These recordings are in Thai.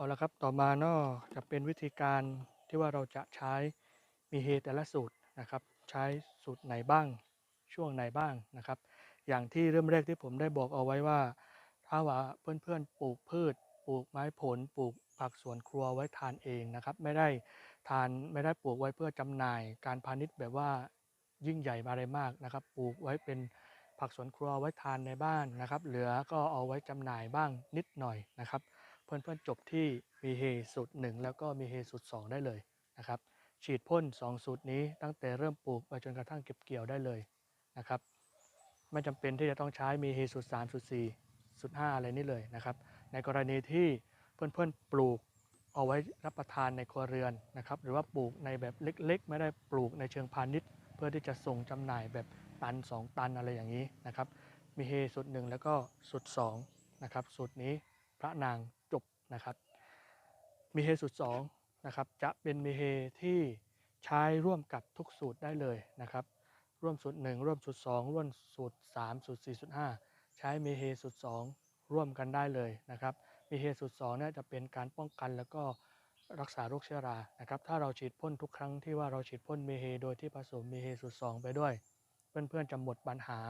เอาละครับต่อมาเนาะจะเป็นวิธีการที่ว่าเราจะใช้มีเฮแต่ละสูตรนะครับ ใช้สูตรไหนบ้างช่วงไหนบ้างนะครับ อย่างที่เริ่มแรกที่ผมได้บอกเอาไว้ว่า ถ้าว่าเพื่อนๆปลูกพืช ปลูกไม้ผล ปลูกผักสวนครัวไว้ทานเองนะครับ ไม่ได้ทานไม่ได้ปลูกไว้เพื่อจำหน่าย การพาณิชย์แบบว่ายิ่งใหญ่อะไรมากนะครับ ปลูกไว้เป็นผักสวนครัวไว้ทานในบ้านนะครับ เหลือก็เอาไว้จำหน่ายบ้างนิดหน่อยนะครับ เพื่อนๆจบที่มีเฮสูตร1แล้วก็มีเฮสูตร2ได้เลยนะครับ ฉีดพ่น2สูตรนี้ตั้งแต่เริ่มปลูกไปจนกระทั่งเก็บเกี่ยวได้เลยนะครับ ไม่จำเป็นที่จะต้องใช้มีเฮสูตร3สูตร4สูตร5อะไรนี่เลยนะครับ ในกรณีที่เพื่อนๆปลูกเอาไว้รับประทานในครัวเรือนนะครับ หรือว่าปลูกในแบบเล็ก ๆ ไม่ได้ปลูกในเชิงพาณิชย์ เพื่อที่จะส่งจำหน่ายแบบตัน 2 ตันอะไรอย่างนี้นะครับ มีเฮสูตร1แล้วก็สูตร2นะครับสูตรนี้พระนาง นะครับมีเฮสูตร2นะครับจะเป็นมีเฮที่ใช้ร่วมกับทุกสูตรได้เลยนะครับ ร่วมสูตร 1 ร่วมสูตร 2 ร่วมสูตร 3 สูตร 4 สูตร 5 ใช้มีเฮสูตร 2 ร่วมกันได้เลยนะครับมีเฮสูตร2เนี่ยจะเป็นการป้องกันแล้วก็รักษาโรคเชื้อรานะครับ ถ้าเราฉีดพ่นทุกครั้งที่ว่าเราฉีดพ่นมีเฮโดยที่ผสมมีเฮสูตร 2 ไปด้วย เพื่อนๆจะหมดปัญหา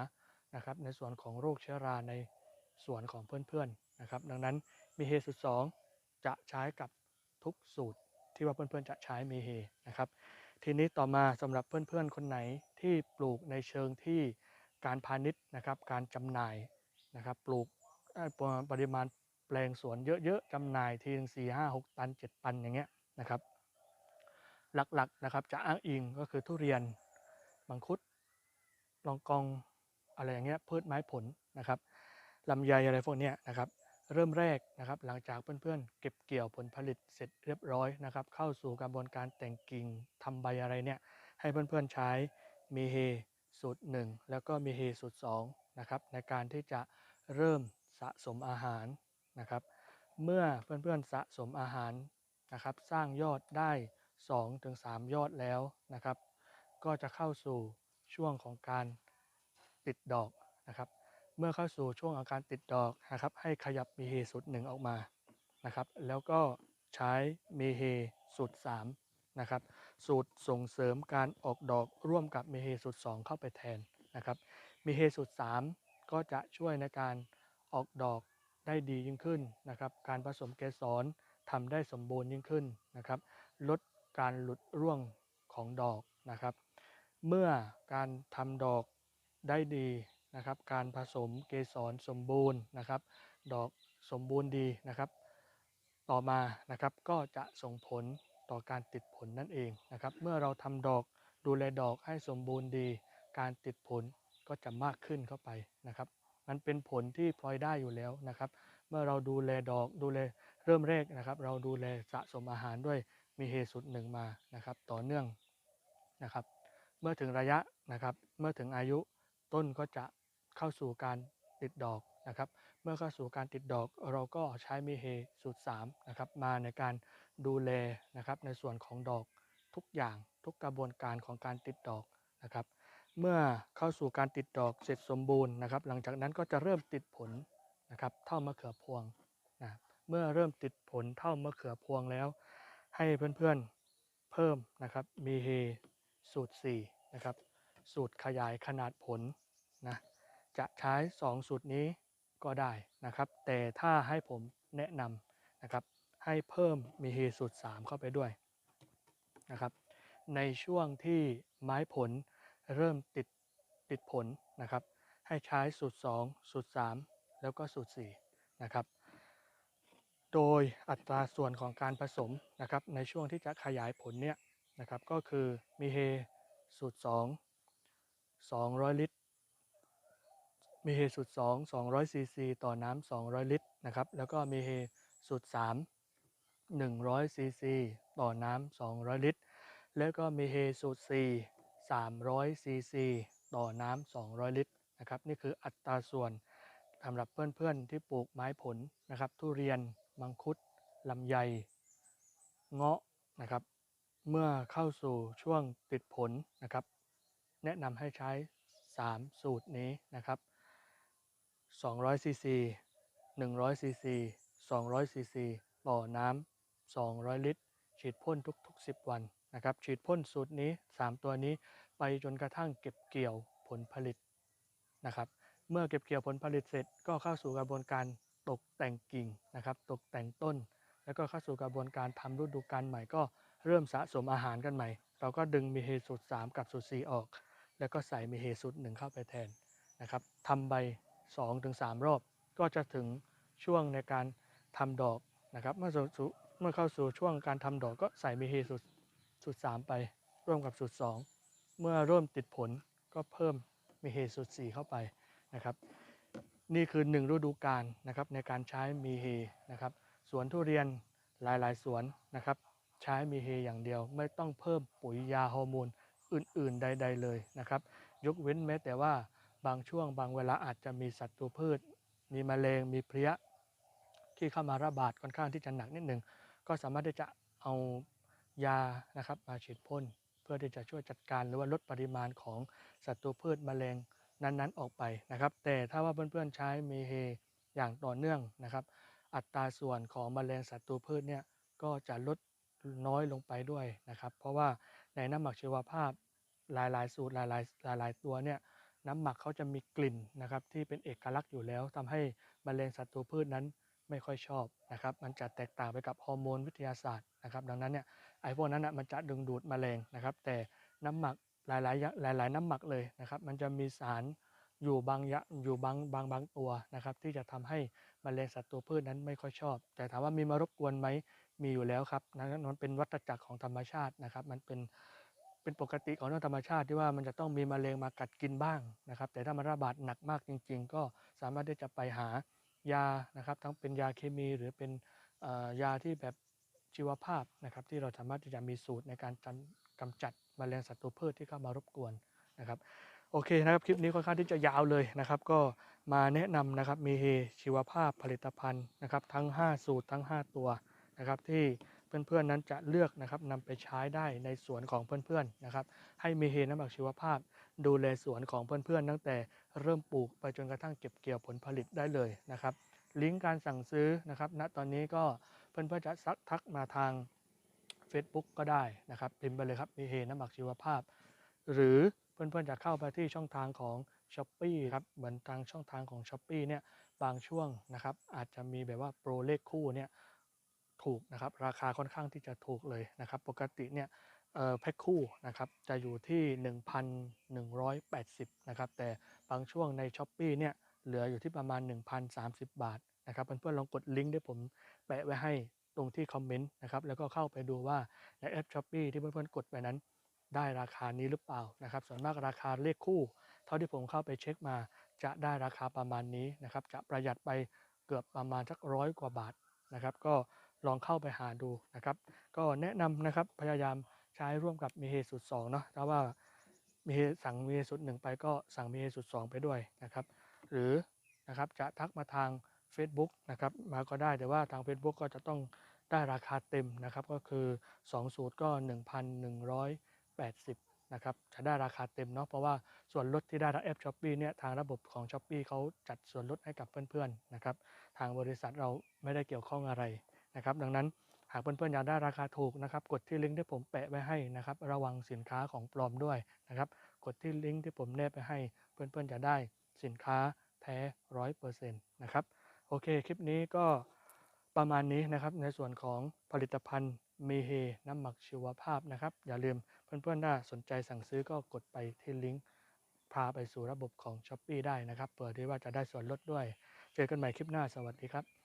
นะครับในส่วนของโรคเชื้อราใน สวนของเพื่อนๆนะครับ ดังนั้นมีเฮสูตร2จะใช้กับทุกสูตรที่ว่าเพื่อนๆจะใช้มีเฮนะครับ ทีนี้ต่อมาสำหรับเพื่อนๆคนไหนที่ปลูกในเชิงที่การพาณิชย์นะครับ การจำหน่ายนะครับ ปลูกปริมาณแปลงสวนเยอะๆจำหน่ายทีนึงสี่ห้าหกตันเจ็ดตันอย่างเงี้ยนะครับ หลักๆนะครับจะอ้างอิงก็คือทุเรียนมังคุดลองกองอะไรอย่างเงี้ยพืชไม้ผลนะครับ ลำไยอะไรพวกนี้นะครับ เริ่มแรกนะครับ หลังจากเพื่อนๆ เก็บเกี่ยวผลผลิตเสร็จเรียบร้อยนะครับ เข้าสู่กระบวนการแต่งกิ่งทำใบอะไรเนี่ย ให้เพื่อนๆใช้มีเฮสูตร 1 แล้วก็มีเฮสูตร2นะครับในการที่จะเริ่มสะสมอาหารนะครับ เมื่อเพื่อนๆสะสมอาหารนะครับ สร้างยอดได้ 2-3 ยอดแล้วนะครับ ก็จะเข้าสู่ช่วงของการติดดอกนะครับ เมื่อเข้าสู่ช่วงอาการติดดอกนะครับ ให้ขยับมีเฮสูตรหนึ่งออกมานะครับ แล้วก็ใช้เมเฮสูตร3นะครับ สูตรส่งเสริมการออกดอกร่วมกับเมเฮสูตร 2 เข้าไปแทนนะครับมีเฮสูตร 3 ก็จะช่วยในการออกดอกได้ดียิ่งขึ้นนะครับ การผสมเกสรทำได้สมบูรณ์ยิ่งขึ้นนะครับ ลดการหลุดร่วงของดอกนะครับ เมื่อการทำดอกได้ดี นะครับ การผสมเกสรสมบูรณ์นะครับ ดอกสมบูรณ์ดีนะครับ ต่อมานะครับก็จะส่งผลต่อการติดผลนั่นเองนะครับ เมื่อเราทำดอกดูแลดอกให้สมบูรณ์ดี การติดผลก็จะมากขึ้นเข้าไปนะครับ มันเป็นผลที่พลอยได้อยู่แล้วนะครับ เมื่อเราดูแลดอกดูแลเริ่มแรกนะครับ เราดูแลสะสมอาหารด้วยมีเฮสุดหนึ่งมานะครับ ต่อเนื่องนะครับ เมื่อถึงระยะนะครับ เมื่อถึงอายุต้นก็จะ เข้าสู่การติดดอกนะครับ เมื่อเข้าสู่การติดดอกเราก็ใช้มีเฮสูตร3นะครับมาในการดูแลนะครับในส่วนของดอกทุกอย่างทุกกระบวนการของการติดดอกนะครับ เมื่อเข้าสู่การติดดอกเสร็จสมบูรณ์นะครับ หลังจากนั้นก็จะเริ่มติดผลนะครับเท่ามะเขือพวงนะเมื่อเริ่มติดผลเท่ามะเขือพวงแล้ว ให้เพื่อนๆเพิ่มนะครับมีเฮสูตร4นะครับสูตรขยายขนาดผลนะ จะใช้ 2 สูตรนี้ก็ได้นะครับ แต่ถ้าให้ผมแนะนำนะครับ ให้เพิ่มมีเฮสูตร 3 เข้าไปด้วยนะครับ ในช่วงที่ไม้ผลเริ่มติดติดผลนะครับ ให้ใช้สูตร 2 สูตร 3 แล้วก็สูตร 4 นะครับ โดยอัตราส่วนของการผสมนะครับในช่วงที่จะขยายผลเนี่ยนะครับก็คือมีเฮสูตร 2 200 ลิตร มีเฮสูตร2 200ซีซีต่อน้ำ200 ลิตรนะครับ แล้วก็มีเฮสูตร3 100ซีซีต่อน้ำ200 ลิตร แล้วก็มีเฮสูตร4 300ซีซีต่อน้ำ200 ลิตรนะครับนี่คืออัตราส่วนสำหรับเพื่อนๆที่ปลูกไม้ผลนะครับทุเรียน มังคุดลำไย เงาะนะครับ เมื่อเข้าสู่ช่วงติดผลนะครับ แนะนำให้ใช้ 3 สูตรนี้นะครับ 200ซีซี100ซีซี200ซีซีต่อน้ำ200 ลิตร ฉีดพ่นทุกๆ 10 วันนะครับ ฉีดพ่นสูตรนี้ 3 ตัวนี้ไปจนกระทั่งเก็บเกี่ยวผลผลิตนะครับ เมื่อเก็บเกี่ยวผลผลิตเสร็จ ก็เข้าสู่กระบวนการตกแต่งกิ่งนะครับ ตกแต่งต้น แล้วก็เข้าสู่กระบวนการทำฤดูกาลใหม่ก็เริ่มสะสมอาหารกันใหม่ เราก็ดึงมีเฮสูตร 3 กับสูตร 4 ออก แล้วก็ใส่มีเฮสูตร 1 เข้าไปแทนนะครับทำใบ 2-3 รอบ ก็จะถึงช่วงในการทำดอกนะครับ เมื่อสู่เมื่อเข้าสู่ช่วงการทำดอกก็ใส่มีเฮสูตรสูตร3ไป ร่วมกับสูตร2เมื่อเริ่มติดผลก็เพิ่มมีเฮสูตร4เข้าไปนะครับ นี่คือ1ฤดูกาลนะครับในการใช้มีเฮนะครับสวนทุเรียนหลายๆ สวนนะครับ ใช้มีเฮอย่างเดียวไม่ต้องเพิ่มปุ๋ยยาฮอร์โมนอื่น ๆ ใด ๆ เลยนะครับ ยกเว้นแม้แต่ว่า บางช่วงบางเวลาอาจจะมีศัตรูพืช มีแมลงมีเพลี้ยที่เข้ามาระบาดค่อนข้างที่จะหนักนิดหนึ่งก็สามารถที่จะเอายานะครับมาฉีดพ่น เพื่อที่จะช่วยจัดการหรือว่าลดปริมาณของศัตรูพืชแมลงนั้นๆออกไปนะครับ แต่ถ้าว่าเพื่อนๆใช้มีเฮอย่างต่อเนื่องนะครับ อัตราส่วนของแมลงศัตรูพืชเนี่ยก็จะลดน้อยลงไปด้วยนะครับ เพราะว่าในน้ำหมักชีวภาพหลายๆ สูตรหลายๆหลายๆตัวเนี่ย น้ำหมักเขาจะมีกลิ่นนะครับที่เป็นเอกลักษณ์อยู่แล้วทำให้แมลงศัตรูพืชนั้นไม่ค่อยชอบนะครับ มันจะแตกต่างไปกับฮอร์โมนวิทยาศาสตร์นะครับ ดังนั้นเนี่ยไอ้พวกนั้นนะมันจะดึงดูดแมลงนะครับ แต่น้ำหมักหลายๆหลายๆน้ำหมักเลยนะครับ มันจะมีสารอยู่บางยะอยู่บางบางบางตัวนะครับ ที่จะทำให้มแมลงศัตรูพืชนั้นไม่ค่อยชอบ แต่ถามว่ามีมารบกวนไหมมีอยู่แล้วครับนั้นมันเป็นวัฏจักรของธรรมชาตินะครับ มันเป็น เป็นปกติของธรรมชาติที่ว่ามันจะต้องมีมแมลงมากัดกินบ้างนะครับ แต่ถ้ามันระบาดหนักมากจริง ๆ ก็สามารถที่จะไปหายานะครับ ทั้งเป็นยาเคมีหรือเป็นยาที่แบบชีวภาพนะครับ ที่เราสามารถที่จะมีสูตรในการกำจัดมแมลงศัตรูพืชที่เข้ามารบกวนนะครับโอเคนะครับคลิปนี้ค่อนข้างที่จะยาวเลยนะครับ ก็มาแนะนำนะครับมีเฮชีวภาพผลิตภัณฑ์นะครับ ทั้ง 5 สูตรทั้ง 5 ตัวนะครับที่ เพื่อนๆนั้นจะเลือกนะครับนำไปใช้ได้ในสวนของเพื่อนๆนะครับ ให้มีเฮน้ำหมักชีวภาพ ดูแลสวนของเพื่อนๆตั้งแต่เริ่มปลูกไปจนกระทั่งเก็บเกี่ยวผลผลิตได้เลยนะครับ ลิงก์การสั่งซื้อนะครับณตอนนี้ก็เพื่อนๆจะซักทักมาทาง Facebook ก็ได้นะครับพิมพ์ไปเลยครับมีเฮน้ำหมักชีวภาพ หรือเพื่อนๆจะเข้าไปที่ช่องทางของ s h อ p e e ครับเหมือนทางช่องทางของ s h อ p e e เนี่ยบางช่วงนะครับอาจจะมีแบบว่าโปรเลขคู่เนี่ย ถูกนะครับ ราคาค่อนข้างที่จะถูกเลยนะครับ ปกติเนี่ยแพ็คคู่นะครับจะอยู่ที่ 1,180นะครับแต่บางช่วงใน s h อ p e e เนี่ยเหลืออยู่ที่ประมาณ 1,030 บาทนะครับเพื่อนๆลองกดลิงก์ที่ผมแปะไว้ให้ตรงที่คอมเมนต์นะครับแล้วก็เข้าไปดูว่าในแอป s h อ p e e ที่เพื่อนๆกดไปนั้น ได้ราคานี้หรือเปล่านะครับส่วนมากราคาเลขคู่ เท่าที่ผมเข้าไปเช็คมา จะได้ราคาประมาณนี้นะครับจะประหยัดไปเกือบประมาณสักร้อยกว่าบาทนะครับก็ ลองเข้าไปหาดูนะครับ ก็แนะนำนะครับพยายามใช้ร่วมกับมีเฮสุด2เนาะถ้าว่ามีสั่งมีเฮสุด1ไปก็สั่งมีเฮสุด2ไปด้วยนะครับ หรือนะครับจะทักมาทาง Facebook นะครับมาก็ได้แต่ว่าทาง Facebook ก็จะต้องได้ราคาเต็มนะครับก็คือ 2 สูตรก็ 1,180นะครับจะได้ราคาเต็มเนาะเพราะว่าส่วนลดที่ได้ทางแอปช้อปปีเนี่ยทางระบบของช้อปปีเขาจัดส่วนลดให้กับเพื่อนๆนะครับทางบริษัทเราไม่ได้เกี่ยวข้องอะไร นะครับ ดังนั้นหากเพื่อนๆอยากได้ราคาถูกนะครับ กดที่ลิงก์ที่ผมแปะไว้ให้นะครับ ระวังสินค้าของปลอมด้วยนะครับ กดที่ลิงก์ที่ผมแนบไปให้ เพื่อนๆจะได้สินค้าแท้ร้อยเปอร์เซ็นต์นะครับ โอเค คลิปนี้ก็ประมาณนี้นะครับ ในส่วนของผลิตภัณฑ์มีเฮน้ำหมักชีวภาพนะครับ อย่าลืมเพื่อนๆถ้าสนใจสั่งซื้อก็กดไปที่ลิงก์พาไปสู่ระบบของ s h อ p e e ได้นะครับเผื่อที่ว่าจะได้ส่วนลดด้วย เจอกันใหม่คลิปหน้า สวัสดีครับ